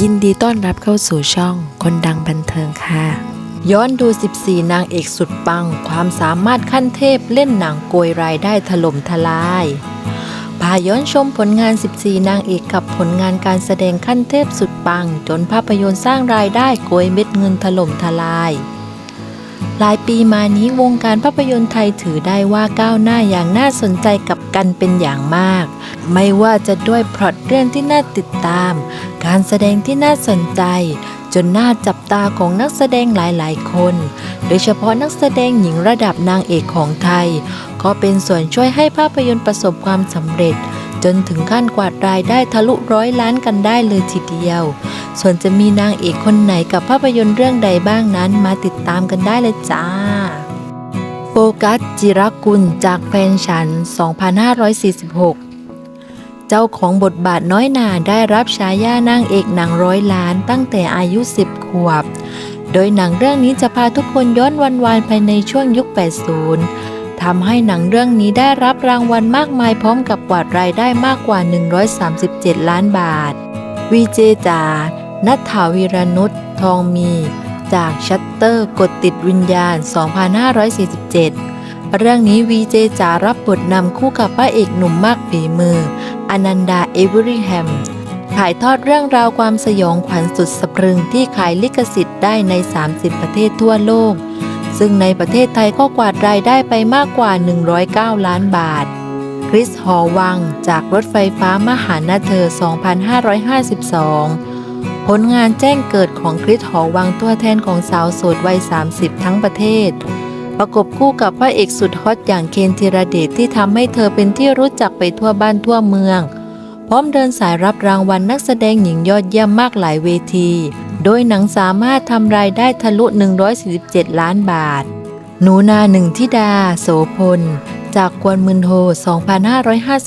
ยินดีต้อนรับเข้าสู่ช่องคนดังบันเทิงค่ะ ย้อนดู 14 นางเอกสุดปัง ความสามารถขั้นเทพเล่นหนังโกยรายได้ถล่มทลายพาย้อนชมผลงาน 14 นางเอกกับผลงานการแสดงขั้นเทพสุดปัง จนภาพยนตร์สร้างรายได้โกยเม็ดเงินถล่มทลาย หลายปีมานี้วงการภาพยนตร์ไทยถือได้ว่าก้าวหน้าอย่างน่าสนใจกับกันเป็นอย่างมาก ไม่ว่าจะด้วยพล็อตเรื่องที่น่าติดตาม การแสดงที่น่าสนใจ จนน่าจับตาของนักแสดงหลายๆ คน โดยเฉพาะนักแสดงหญิงระดับนางเอกของไทย ก็เป็นส่วนช่วยให้ภาพยนตร์ประสบความสำเร็จ จนถึงขั้นกวาดรายได้ทะลุร้อยล้านกันได้เลยทีเดียว ส่วนจะมีนางเอกคนไหนกับภาพยนตร์เรื่องใดบ้างนั้นมาติดตามกันได้เลยจ้าโฟกัสจิรกุลจากแฟนฉัน 2546เจ้าของบทบาทน้อยหนาได้รับฉายานางเอกหนังร้อยล้านตั้งแต่อายุ 10 ขวบ โดยหนังเรื่องนี้จะพาทุกคนย้อนวันวานภายในช่วงยุค 80 ทำให้หนังเรื่องนี้ได้รับรางวัลมากมายพร้อมกับกวาดรายได้มากกว่า 137 ล้านบาท วีเจจานัทถาวีรนุชทองมี จากชัตเตอร์กดติดวิญญาณ 2547 เรื่องนี้วีเจจารับบทนำคู่กับพระเอกหนุ่มมากฝีมือ อนันดาเอเวอริแฮมถ่ายทอดเรื่องราวความสยองขวัญสุดสะพรึงที่ขายลิขสิทธิ์ได้ใน 30 ประเทศทั่วโลก ซึ่งในประเทศไทยก็กวาดรายได้ไปมากกว่า 109 ล้านบาท คริสหอวังจากรถไฟฟ้ามหานาเธอ 2552 ผลงานแจ้งเกิดของคริสหอวังตัวแทนของสาวโสดวัย 30 ทั้งประเทศ ประกบคู่กับพระเอกสุดฮอตอย่างเคนธีรเดชที่ทำให้เธอเป็นที่รู้จักไปทั่วบ้านทั่วเมือง พร้อมเดินสายรับรางวัลนักแสดงหญิงยอดเยี่ยมมากหลายเวที โดยหนังสามารถทำรายได้ทะลุ 147 ล้านบาท หนูนาหนึ่งทิดา โสพล จากกวนมืนโฮ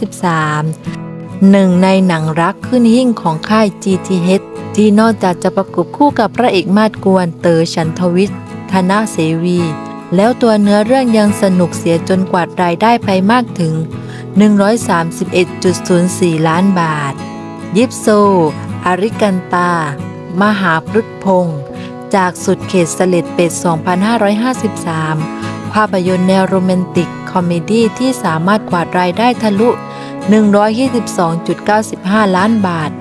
2553 หนึ่งในหนังรักขึ้นหิ่งของค่าย GTH ที่นอกจากจะประกบคู่กับพระเอกมาดกวนเต๋อฉันทวิทย์ธนาเสวี แล้วตัวเนื้อเรื่องยังสนุกเสียจนกวาดรายได้ไปมากถึง 131.04 ล้านบาท ยิปโซ อาริกันตา มหาพรุษพงศ์จากสุดเขตเสล็ดเป็ด 2553 ภาพยนตร์แนวโรแมนติก คอมเมดี้ที่สามารถกวาดรายได้ทะลุ 122.95 ล้านบาท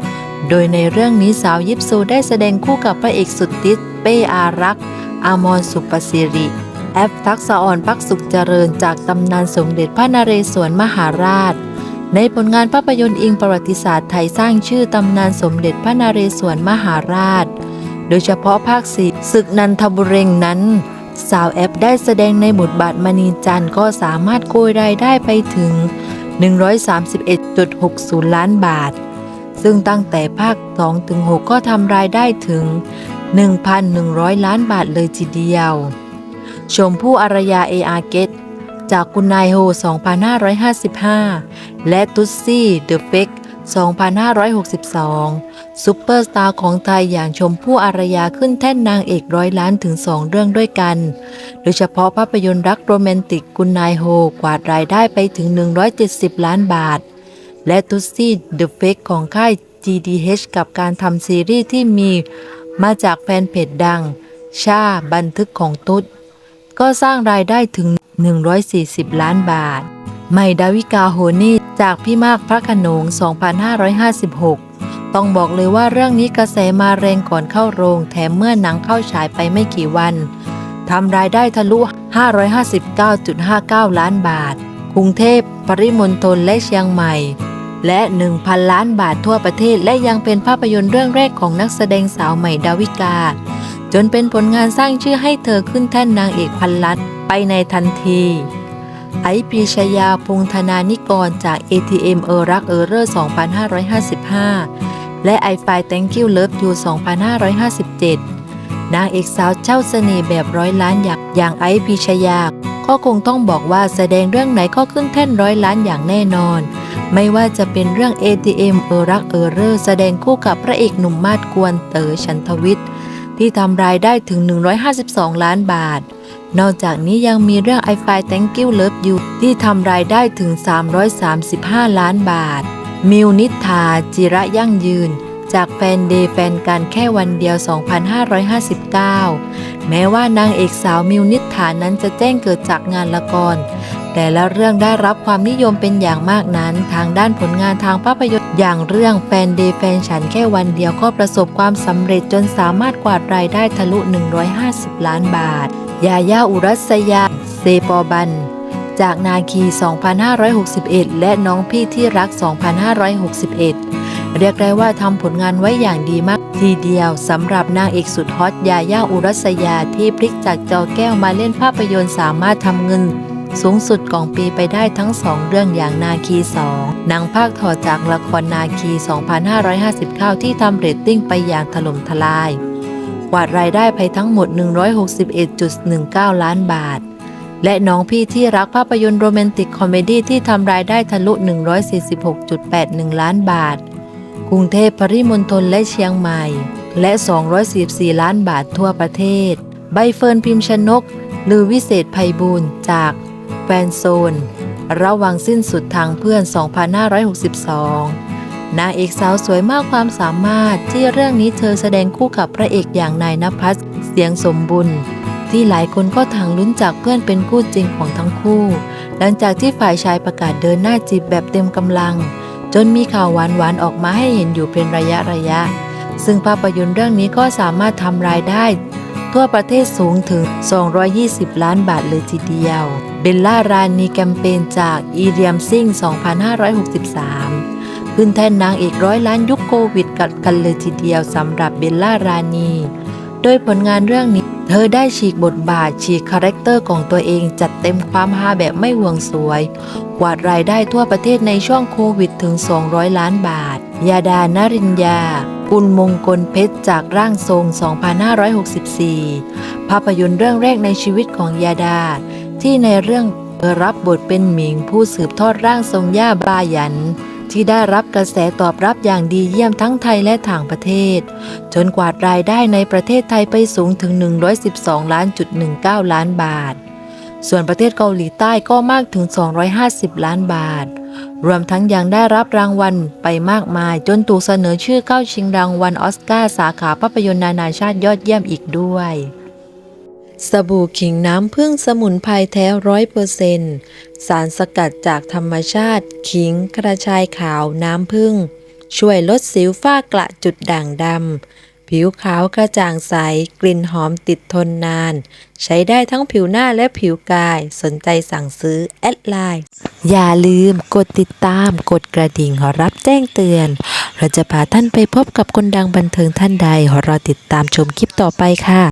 โดยในเรื่องนี้สาวยิปซูได้แสดงคู่กับพระเอกสุดติสเป้อารักษ์ อามรสุปสิริแอปทักษะอ่อนพักสุขเจริญจากตำนานสมเด็จพระนเรศวรมหาราช ในผลงานภาพยนตร์อิงประวัติศาสตร์ไทยสร้างชื่อตำนานสมเด็จพระนเรศวรมหาราช โดยเฉพาะภาคสีศึกนันทบุเรงนั้น สาวแอปได้แสดงในบทบาทมณีจันทร์ก็สามารถโกยรายได้ไปถึง 131.60 ล้านบาท ซึ่งตั้งแต่ภาค2ถึง6ก็ทำรายได้ถึง 1,100 ล้านบาทเลยทีเดียว ชมพู่อารยาเออาเกต จากกุณนายโฮ 2555 และตุสซี่เดอะเฟก2562 ซุปเปอร์สตาร์ของไทยอย่างชมพู่อารยาขึ้นแท่นนางเอกร้อยล้านถึง 2 เรื่องด้วยกัน โดยเฉพาะภาพยนตร์รักโรแมนติกกุณนายโฮ กวาดรายได้ไปถึง 170 ล้านบาท และตุสซี่เดอะเฟกของค่าย GDH กับการทำซีรีส์ที่มีมาจากแฟนเพจดัง ชาบันทึกของตุ๊ด ก็สร้างรายได้ถึง 140 ล้านบาท ใหม่ดาวิกาโฮนี่จากพี่มากพระขนง 2556 ต้องบอกเลยว่าเรื่องนี้กระแสมาแรงก่อนเข้าโรง แถมเมื่อหนังเข้าฉายไปไม่กี่วันทำรายได้ทะลุ 559.59 ล้านบาท กรุงเทพ ปริมณฑลและเชียงใหม่ และ 1,000 ล้านบาททั่วประเทศ และยังเป็นภาพยนตร์เรื่องแรกของนักแสดงสาวใหม่ดาวิกา จนเป็นผลงานสร้างชื่อให้เธอขึ้นแท่นนางเอกพันล้านไปในทันที ไอปีชยาพงธนานิกรจาก ATM เออรักเออเรอร์2555 และ i f i Thank You Love You 2557 นางเอกสาวเจ้าเสน่ห์แบบร้อยล้านอย่างอย่างไอปีชยา ก็คงต้องบอกว่าแสดงเรื่องไหนก็ขึ้นแท่นร้อยล้านอย่างแน่นอน ไม่ว่าจะเป็นเรื่อง ATM เออรักเออเรอร์แสดงคู่กับพระเอกหนุ่มมาดกวนเต๋อชันทวิทย์ ที่ทำรายได้ถึง 152 ล้านบาท นอกจากนี้ยังมีเรื่อง i f i Thank You Love You ที่ทำรายได้ถึง 335 ล้านบาท มิวนิธาจิระยั่งยืน จากแฟนเดย์แฟนกันแค่วันเดียว 2559 แม้ว่านางเอกสาวมิวนิษฐานั้นจะแจ้งเกิดจากงานละครแต่และเรื่องได้รับความนิยมเป็นอย่างมากนั้น ทางด้านผลงานทางภาพยนตร์ อย่างเรื่องแฟนเดย์แฟนฉันแค่วันเดียวก็ประสบความสำเร็จจนสามารถกวาดรายได้ทะลุ 150 ล้านบาท ยาย่าอุรัสยา เซปอบัน จากนาคี 2561 และน้องพี่ที่รัก 2561 เรียกได้ว่าทำผลงานไว้อย่างดีมากทีเดียวสำหรับนางเอกสุดฮอตยาย่าอุรัสยาที่พลิกจากจอแก้วมาเล่นภาพยนตร์สามารถทำเงิน สูงสุดของปีไปได้ทั้งสองเรื่องอย่างนาคี2หนังภาคถอดจากละครนาคี 2559 ที่ทำเรตติ้งไปอย่างถล่มทลายกวาดรายได้ไปทั้งหมด 161.19 ล้านบาท และน้องพี่ที่รักภาพยนตร์โรแมนติกคอมเมดี้ที่ทำรายได้ทะลุ 146.81 ล้านบาท กรุงเทพปริมณฑลและเชียงใหม่ และ 244 ล้านบาททั่วประเทศ ใบเฟิร์นพิมพ์ชนก หรือวิเศษภัยบูลย์จาก แฟนโซน ระวังสิ้นสุดทางเพื่อน 2562 นางเอกสาวสวยมากความสามารถที่เรื่องนี้เธอแสดงคู่กับพระเอกอย่างนายนภัสเสียงสมบุญที่หลายคนก็ทางลุ้นจากเพื่อนเป็นคู่จริงของทั้งคู่ หลังจากที่ฝ่ายชายประกาศเดินหน้าจีบแบบเต็มกำลัง จนมีข่าวหวานๆออกมาให้เห็นอยู่เป็นระยะระยะ ซึ่งภาพยนตร์เรื่องนี้ก็สามารถทำรายได้ ทั่วประเทศสูงถึง 220 ล้านบาทเลยทีเดียว บลล่ารานีแคมเปญจากอีเรียมซิง2563 ขึ้นแท่นนางเอกร้อยล้านยุคโควิดกัดกันเลยทีเดียวสำหรับเบลล่ารานี โดยผลงานเรื่องนี้ เธอได้ฉีกบทบาทฉีกคาแรคเตอร์ของตัวเองจัดเต็มความฮาแบบไม่ห่วงสวย กวาดรายได้ทั่วประเทศในช่วงโควิดถึง 200 ล้านบาท ยาดานรินยากุลมงกลเพชรจากร่างทรง 2564 ภาพยนตร์เรื่องแรกในชีวิตของยาดา ที่ในเรื่องรับบทเป็นหมิงผู้สืบทอดร่างทรงย่าบายัน ที่ได้รับกระแสตอบรับอย่างดีเยี่ยมทั้งไทยและต่างประเทศ จนกวาดรายได้ในประเทศไทยไปสูงถึง 112ล้านจุด19 ล้านบาท ส่วนประเทศเกาหลีใต้ก็มากถึง 250 ล้านบาท รวมทั้งยังได้รับรางวัลไปมากมาย จนถูกเสนอชื่อเข้าชิงรางวัลออสการ์สาขาภาพยนตร์นานาชาติยอดเยี่ยมอีกด้วย สบู่ขิงน้ำผึ้งสมุนไพรแท้ร้อยเปอร์เซนต์สารสกัดจากธรรมชาติ ขิงกระชายขาวน้ำผึ้งช่วยลดสิวฝ้ากระจุดด่างดำ ผิวขาวกระจ่างใส กลิ่นหอมติดทนนาน ใช้ได้ทั้งผิวหน้าและผิวกาย สนใจสั่งซื้อ แอดไลน์ อย่าลืมกดติดตาม กดกระดิ่งรับแจ้งเตือน เราจะพาท่านไปพบกับคนดังบันเทิงท่านใดรอติดตามชมคลิปต่อไปค่ะ